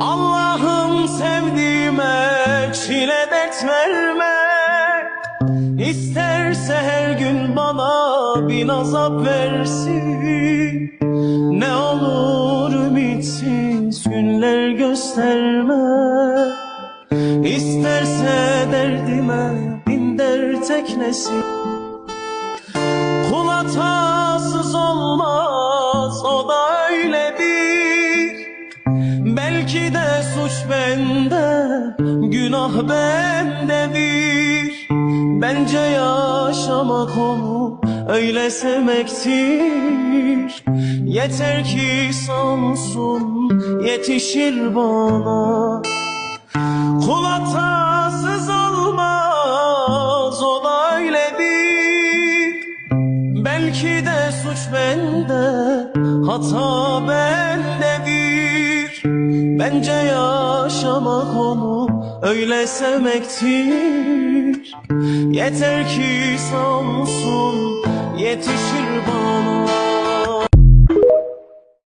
Allah'ım sevdiğime çile dert verme İsterse her gün bana bin azap versin. Ne olur ümitsiz günler gösterme. İsterse derdime bin dert eklesin. Kul hatasız olmaz o da öyledir suç bende, günah bendedir. Bence yaşamak onu öyle sevmektir. Yeter ki sansun yetişir bana. Kul hatasız olmaz o da öyledir. Belki de suç bende, hata bendedir. Bence yaşamak onu öyle sevmektir. Yeter ki sansun yetişir bana.